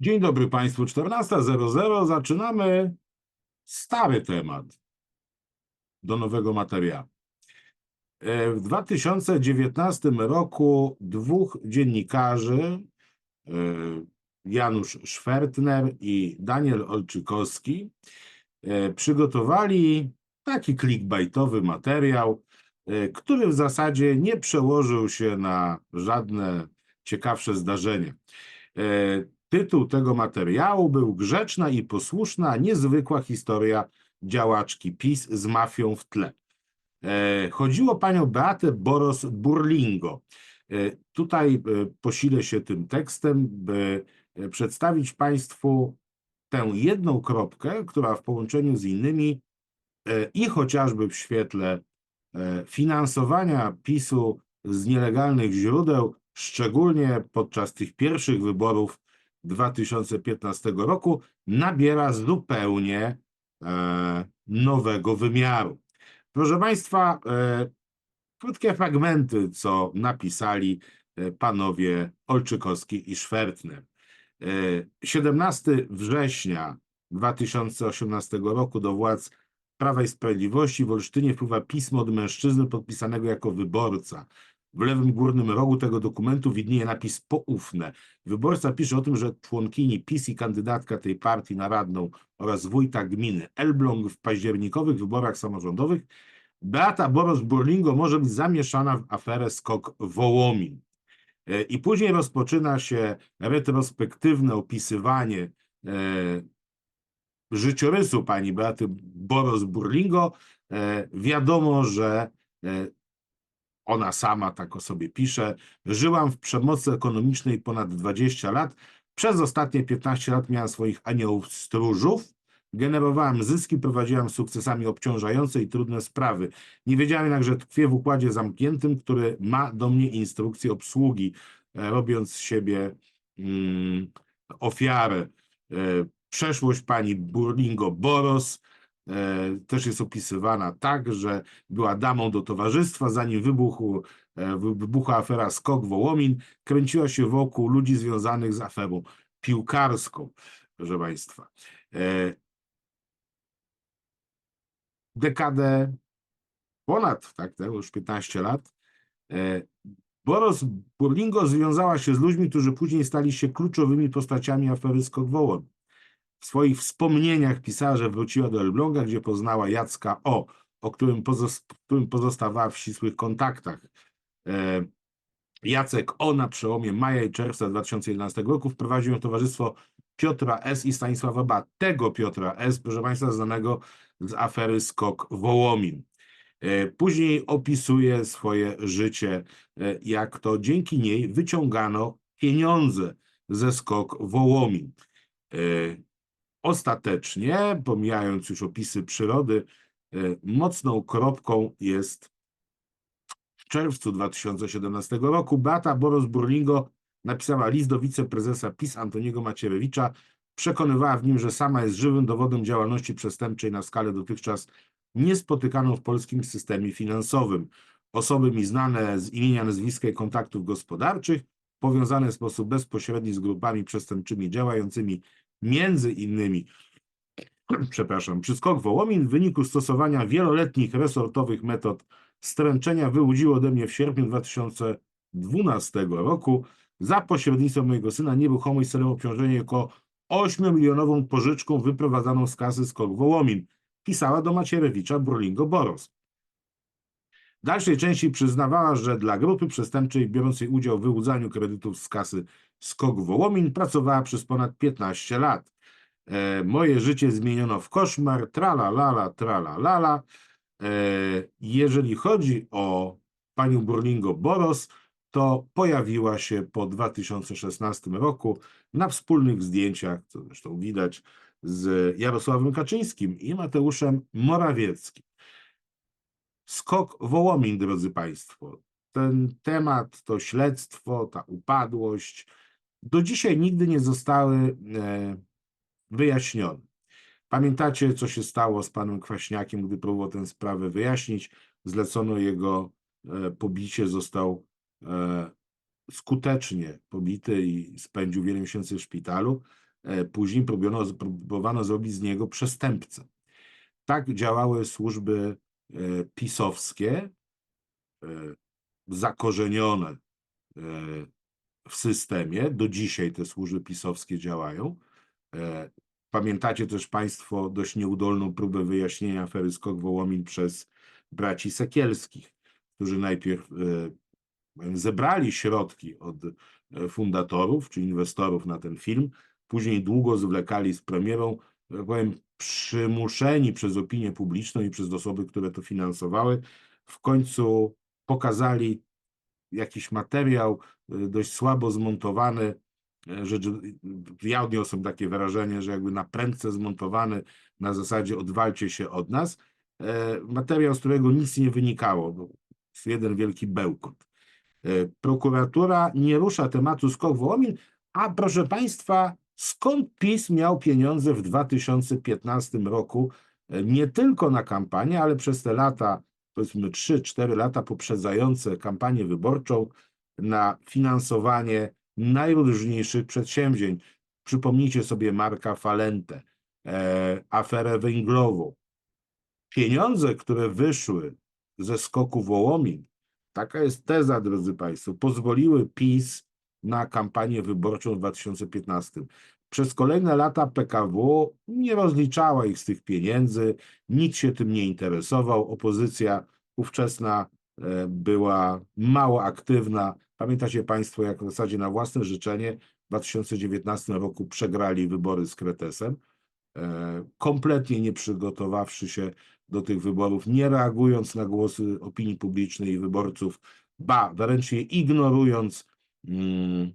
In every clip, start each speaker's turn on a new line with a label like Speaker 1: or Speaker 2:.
Speaker 1: Dzień dobry Państwu, 14.00. Zaczynamy stary temat do nowego materiału. E, W 2019 roku dwóch dziennikarzy, e, Janusz Szwertner i Daniel Olczykowski, e, przygotowali taki clickbaitowy materiał, który w zasadzie nie przełożył się na żadne ciekawsze zdarzenia. Tytuł tego materiału był Grzeczna i posłuszna, niezwykła historia działaczki PiS z mafią w tle. E, Chodziło o panią Beatę Boros-Burlingo. E, Tutaj e, posilę się tym tekstem, by przedstawić Państwu tę jedną kropkę, która w połączeniu z innymi i chociażby w świetle finansowania PiSu z nielegalnych źródeł, szczególnie podczas tych pierwszych wyborów 2015 roku, nabiera zupełnie e, nowego wymiaru. Proszę Państwa, e, krótkie fragmenty, co napisali e, panowie Olczykowski i Szwertner. E, 17 września 2018 roku do władz Prawa i Sprawiedliwości w Olsztynie wpływa pismo od mężczyzny podpisanego jako wyborca. W lewym górnym rogu tego dokumentu widnieje napis poufne. Wyborca pisze o tym, że członkini PiS i kandydatka tej partii na radną oraz wójta gminy Elbląg w październikowych wyborach samorządowych Beata Boros-Burlingo może być zamieszana w aferę Skok Wołomin. E, I później rozpoczyna się retrospektywne opisywanie e, życiorysu pani Beaty Boros-Burlingo. E, wiadomo, że e, ona sama tak o sobie pisze. Żyłam w przemocy ekonomicznej ponad 20 lat. Przez ostatnie 15 lat miałam swoich aniołów stróżów. Generowałam zyski, prowadziłam sukcesami obciążające i trudne sprawy. Nie wiedziałam jednak, że tkwię w układzie zamkniętym, który ma do mnie instrukcję obsługi, e, robiąc z siebie mm, ofiarę. E, Przeszłość pani Burlingo Boros też jest opisywana tak, że była damą do towarzystwa, zanim wybuchł, e, wy- wybuchła afera Skok Wołomin, kręciła się wokół ludzi związanych z aferą piłkarską, proszę Państwa. E, Dekadę ponad, tak, już 15 lat, e, Boros Burlingo związała się z ludźmi, którzy później stali się kluczowymi postaciami afery Skok Wołomin. W swoich wspomnieniach pisała, że wróciła do Elbląga, gdzie poznała Jacka O, o którym, którym pozostawała w ścisłych kontaktach. E, Jacek O na przełomie maja i czerwca 2011 roku wprowadził ją towarzystwo Piotra S. i Stanisława B. Tego Piotra S., proszę Państwa, znanego z afery Skok Wołomin. E, Później opisuje swoje życie, e, jak to dzięki niej wyciągano pieniądze ze Skok Wołomin. Ostatecznie, pomijając już opisy przyrody, e, mocną kropką jest w czerwcu 2017 roku Beata Boros-Burlingo napisała list do wiceprezesa PiS Antoniego Macierewicza. Przekonywała w nim, że sama jest żywym dowodem działalności przestępczej na skalę dotychczas niespotykaną w polskim systemie finansowym. Osoby mi znane z imienia, nazwiska i kontaktów gospodarczych, powiązane w sposób bezpośredni z grupami przestępczymi działającymi między innymi, przepraszam, przy skok Wołomin w wyniku stosowania wieloletnich resortowych metod stręczenia wyłudziło ode mnie w sierpniu 2012 roku za pośrednictwem mojego syna nieruchomość celem obciążenia jako 8-milionową pożyczką wyprowadzaną z kasy skok Wołomin. Pisała do Macierewicza Burlingo Boros. W dalszej części przyznawała, że dla grupy przestępczej biorącej udział w wyłudzaniu kredytów z kasy Skok Wołomin pracowała przez ponad 15 lat. E, moje życie zmieniono w koszmar, trala lala, trala lala. E, jeżeli chodzi o panią Burlingo Boros, to pojawiła się po 2016 roku na wspólnych zdjęciach, co zresztą widać, z Jarosławem Kaczyńskim i Mateuszem Morawieckim. Skok Wołomin, drodzy Państwo. Ten temat, to śledztwo, ta upadłość do dzisiaj nigdy nie zostały e, wyjaśnione. Pamiętacie, co się stało z panem Kwaśniakiem, gdy próbował tę sprawę wyjaśnić? Zlecono jego e, pobicie, został e, skutecznie pobity i spędził wiele miesięcy w szpitalu. później próbowano, próbowano zrobić z niego przestępcę. Tak działały służby pisowskie, e, zakorzenione e, w systemie. Do dzisiaj te służby pisowskie działają. E, Pamiętacie też Państwo dość nieudolną próbę wyjaśnienia afery Skok Wołomin przez braci Sekielskich, którzy najpierw e, zebrali środki od e, fundatorów czy inwestorów na ten film, później długo zwlekali z premierą, tak powiem, przymuszeni przez opinię publiczną i przez osoby, które to finansowały, w końcu pokazali jakiś materiał y, dość słabo zmontowany, e, że że- ja odniosłem takie wrażenie, że jakby na prędce zmontowany na zasadzie odwalcie się od nas, e, materiał, z którego nic nie wynikało, jeden wielki bełkot. E, Prokuratura nie rusza tematu skok Wołomin, a proszę Państwa, skąd PiS miał pieniądze w 2015 roku e, nie tylko na kampanię, ale przez te lata, powiedzmy 3-4 lata poprzedzające kampanię wyborczą, na finansowanie najróżniejszych przedsięwzięć. Przypomnijcie sobie Marka Falentę, e, aferę węglową. Pieniądze, które wyszły ze skoku Wołomin, taka jest teza, drodzy Państwo, pozwoliły PiS na kampanię wyborczą w 2015. Przez kolejne lata PKW nie rozliczała ich z tych pieniędzy, nikt się tym nie interesował, opozycja ówczesna e, była mało aktywna. Pamiętacie Państwo, jak w zasadzie na własne życzenie w 2019 roku przegrali wybory z Kretesem, e, kompletnie nie przygotowawszy się do tych wyborów, nie reagując na głosy opinii publicznej i wyborców, ba, wręcz je ignorując. Mm,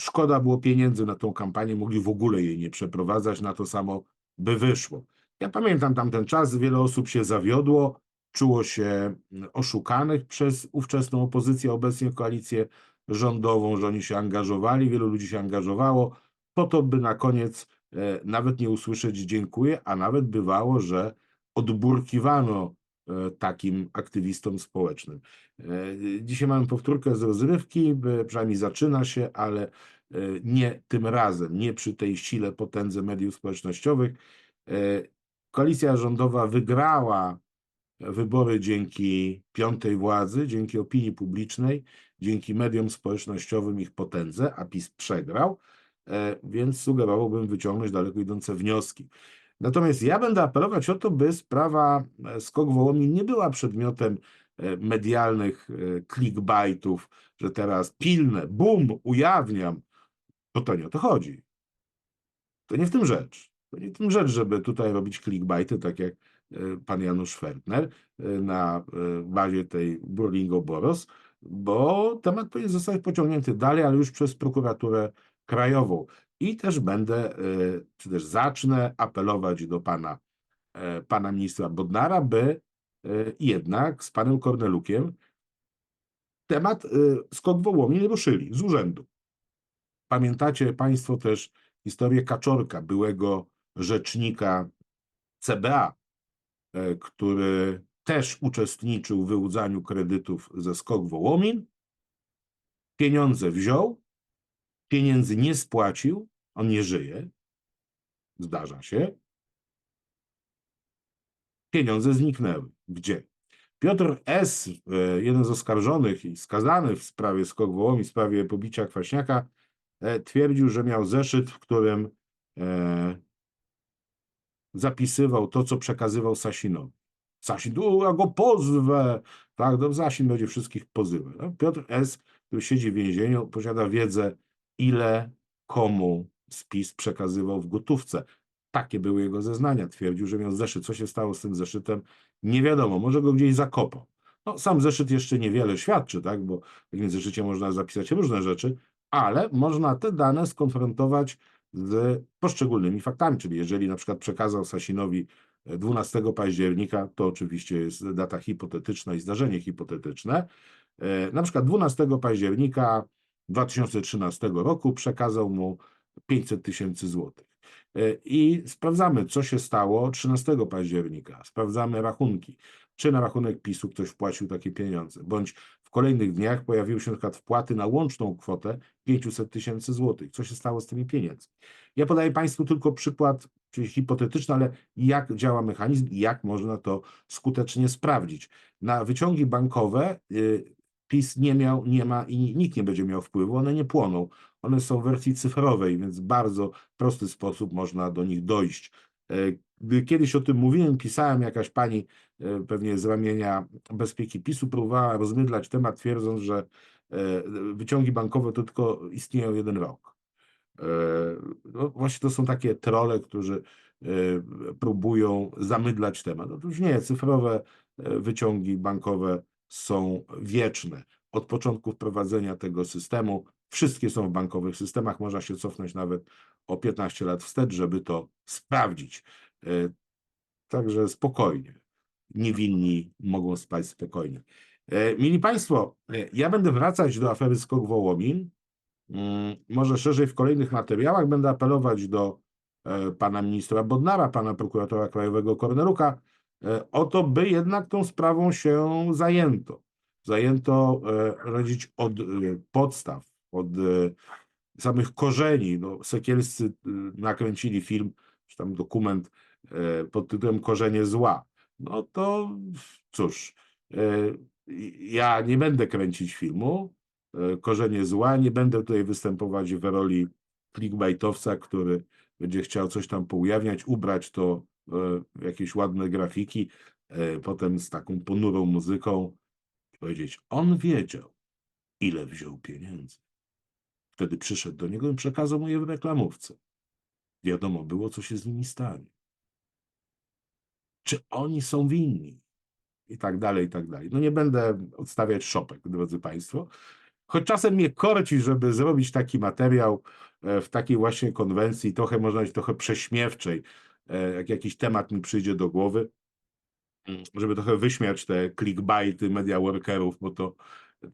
Speaker 1: Szkoda było pieniędzy na tą kampanię, mogli w ogóle jej nie przeprowadzać, na to samo by wyszło. Ja pamiętam tamten czas, wiele osób się zawiodło, czuło się mm, oszukanych przez ówczesną opozycję, obecnie koalicję rządową, że oni się angażowali, wielu ludzi się angażowało, po to, by na koniec e, nawet nie usłyszeć dziękuję, a nawet bywało, że odburkiwano takim aktywistom społecznym. E, Dzisiaj mamy powtórkę z rozrywki, by- przynajmniej zaczyna się, ale e, nie tym razem, nie przy tej sile, potędze mediów społecznościowych. E, Koalicja rządowa wygrała wybory dzięki piątej władzy, dzięki opinii publicznej, dzięki mediom społecznościowym ich potędze, a PiS przegrał, e, więc sugerowałbym wyciągnąć daleko idące wnioski. Natomiast ja będę apelować o to, by sprawa e, Skok Wołomin nie była przedmiotem e, medialnych e, clickbaitów, że teraz pilne, bum, ujawniam, bo to nie o to chodzi. To nie w tym rzecz. To nie w tym rzecz, żeby tutaj robić clickbaity, tak jak pan Janusz Fertner na bazie tej Burlingo Boros, bo temat powinien zostać pociągnięty dalej, ale już przez prokuraturę krajową. I też będę, e, czy też zacznę apelować do pana, e, pana ministra Bodnara, by e, jednak z panem Kornelukiem temat e, skok Wołomin ruszyli z urzędu. Pamiętacie Państwo też historię Kaczorka, byłego rzecznika CBA, e, który też uczestniczył w wyłudzaniu kredytów ze skok Wołomin. Pieniądze wziął, pieniędzy nie spłacił, on nie żyje, zdarza się. Pieniądze zniknęły. Gdzie? Piotr S., e, jeden z oskarżonych i skazany w sprawie skok Wołomin, w sprawie pobicia Kwaśniaka, e, twierdził, że miał zeszyt, w którym e, zapisywał to, co przekazywał Sasinowi. Sasin, o, ja go pozwę, tak, no, Sasin będzie wszystkich pozywał. No, Piotr S., który siedzi w więzieniu, posiada wiedzę, ile komu spis przekazywał w gotówce. Takie były jego zeznania. Twierdził, że miał zeszyt. Co się stało z tym zeszytem? Nie wiadomo. Może go gdzieś zakopał. No, sam zeszyt jeszcze niewiele świadczy, tak? bo w takim zeszycie można zapisać różne rzeczy, ale można te dane skonfrontować z poszczególnymi faktami. Czyli jeżeli na przykład przekazał Sasinowi 12 października, to oczywiście jest data hipotetyczna i zdarzenie hipotetyczne. E, Na przykład 12 października 2013 roku przekazał mu 500 tysięcy złotych. i sprawdzamy, co się stało 13 października. Sprawdzamy rachunki. Czy na rachunek PiSu ktoś wpłacił takie pieniądze, bądź w kolejnych dniach pojawiły się na przykład wpłaty na łączną kwotę 500 tysięcy złotych. Co się stało z tymi pieniędzmi? Ja podaję Państwu tylko przykład, czyli hipotetyczny, ale jak działa mechanizm i jak można to skutecznie sprawdzić. Na wyciągi bankowe y, PiS nie miał, nie ma i nikt nie będzie miał wpływu, one nie płoną. One są w wersji cyfrowej, więc w bardzo prosty sposób można do nich dojść. E, Gdy kiedyś o tym mówiłem, pisałem, jakaś pani e, pewnie z ramienia bezpieki PiSu próbowała rozmydlać temat, twierdząc, że e, wyciągi bankowe to tylko istnieją jeden rok. No właśnie to są takie trole, którzy próbują zamydlać temat. Otóż nie, cyfrowe wyciągi bankowe są wieczne. Od początku wprowadzenia tego systemu wszystkie są w bankowych systemach. Można się cofnąć nawet o 15 lat wstecz, żeby to sprawdzić. E, Także spokojnie. Niewinni mogą spać spokojnie. E, Mili Państwo, e, ja będę wracać do afery Skok Wołomin. Mm, Może szerzej w kolejnych materiałach będę apelować do pana ministra Bodnara, pana prokuratora krajowego Korneruka, o to, by jednak tą sprawą się zajęto. Zajęto e, radzić od e, podstaw, od e, samych korzeni. No, Sekielscy e, nakręcili film, czy tam dokument e, pod tytułem Korzenie zła. No to cóż, e, ja nie będę kręcić filmu, e, Korzenie zła, nie będę tutaj występować w roli clickbaitowca, który będzie chciał coś tam poujawniać, ubrać to e, jakieś ładne grafiki, e, potem z taką ponurą muzyką powiedzieć, on wiedział, ile wziął pieniędzy. Wtedy przyszedł do niego i przekazał mu je w reklamówce. Wiadomo było, co się z nimi stanie. Czy oni są winni? I tak dalej, i tak dalej. No nie będę odstawiać szopek, drodzy Państwo. Choć czasem mnie korci, żeby zrobić taki materiał e, w takiej właśnie konwencji, trochę można być trochę prześmiewczej, e, jak jakiś temat mi przyjdzie do głowy, mm, żeby trochę wyśmiać te clickbaity media workerów, bo to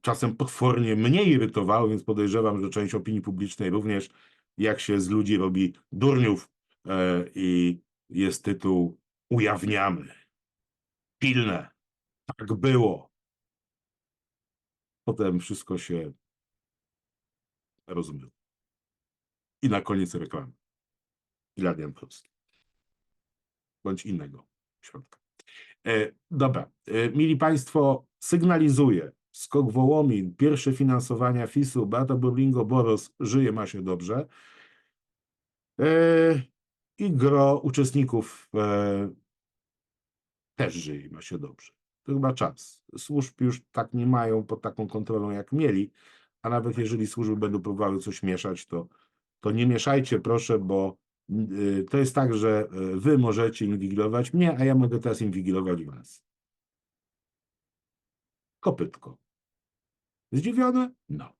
Speaker 1: czasem potwornie mnie irytowało, więc podejrzewam, że część opinii publicznej również, jak się z ludzi robi durniów e, i jest tytuł Ujawniamy. Pilne. Tak było. Potem wszystko się rozmyło. I na koniec reklamy. Iladian Prost. Bądź innego środka. E, dobra. E, mili Państwo, sygnalizuję. Skok Wołomin, pierwsze finansowania FIS-u, Beata Burlingo-Boros żyje, ma się dobrze. E, I gro uczestników też żyje, ma się dobrze. To chyba czas. Służb już tak nie mają pod taką kontrolą, jak mieli, a nawet jeżeli służby będą próbowały coś mieszać, to, to nie mieszajcie, proszę, bo to jest tak, że y, wy możecie inwigilować mnie, a ja mogę teraz inwigilować was. Kopytko. Zdziwione? No.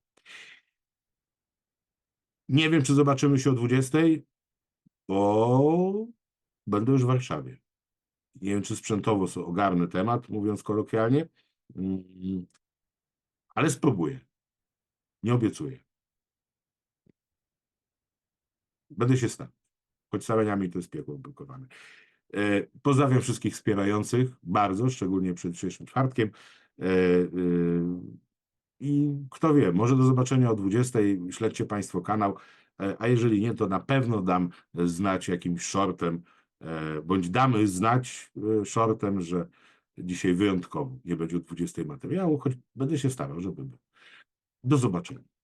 Speaker 1: Nie wiem, czy zobaczymy się o 20, bo będę już w Warszawie. Nie wiem, czy sprzętowo ogarnę temat, mówiąc kolokwialnie, Mm, ale spróbuję. Nie obiecuję. Będę się starał. Choć staraniami to jest piekło blokowane. E, Pozdrawiam wszystkich wspierających bardzo, szczególnie przed dzisiejszym czwartkiem. E, e, I kto wie, może do zobaczenia o 20. Śledźcie Państwo kanał, a jeżeli nie, to na pewno dam znać jakimś shortem, bądź damy znać shortem, że dzisiaj wyjątkowo nie będzie o 20 materiału, choć będę się starał, żeby był. Do zobaczenia.